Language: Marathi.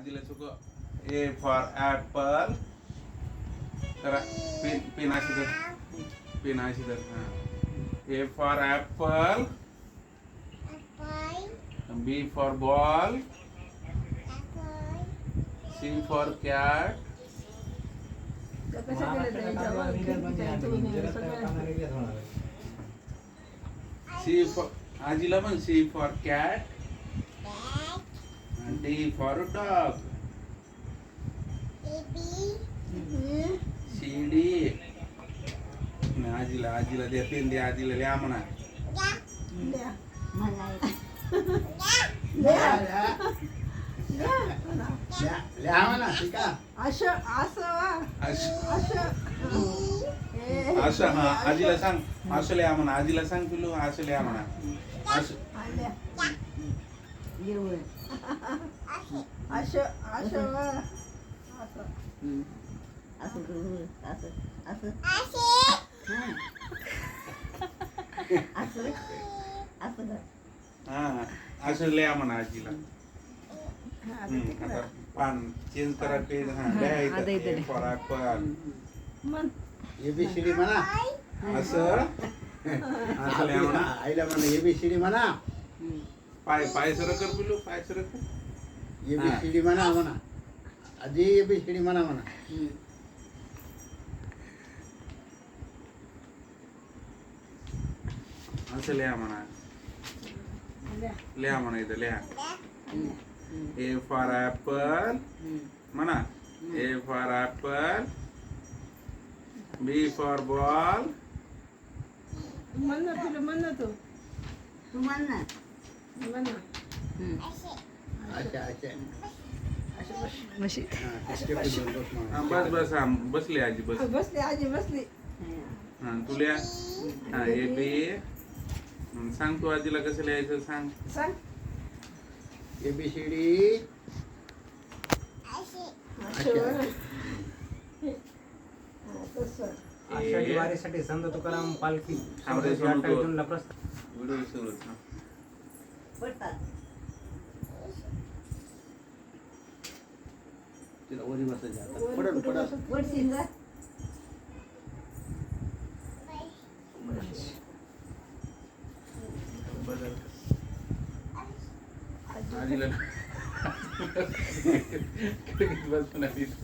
आजीला चुक। ए फॉर ऍपल करा पेन पेन अशी तर पेन अशी तर हा A for apple B for ball C for cat C for आजीला पण C for cat D for dog C D आजीला आजीला द्या पेन द्या आजीला लिहा म्हणा असं असं असं असं असं हा आजीला सांग असं लिहा म्हणा आजीला सांग पिलू असं लिहा म्हणा असं असं. असं. हा असं लिहा म्हणा आजीला. हम्म, आता पान चेंज करा पेज हा आता इथे लिहा फॉर ऍपल मन एबीसीडी म्हणा. असं? असं लिहा म्हणा. आईला म्हणा एबीसीडी म्हणा. पाय पाय सर कर पिलू पाय सर कर. एबीसीडी म्हणा म्हणा आधी एबीसीडी म्हणा. म्हणा असं लिहा म्हणा. लिहा म्हणा इथं लिहा. ए फॉर ऍपल म्हणा. A for apple B for ball. म्हण ना तुला म्हण ना तू. म्हण ना. अच्छा अच्छा. बस बस हा बसली आजी बस. बसली आजी बसली. हा हा ए बी. सांग तू आजीला कसं लिहायचं सांग. सांग. एबीसीडी आषाढी वारीसाठी संत तुकाराम पालखी. अठ्ठावीस. जूनला प्रस्ताव व्हिडिओ सुरू हा. तिला वरी बसायचं आता वर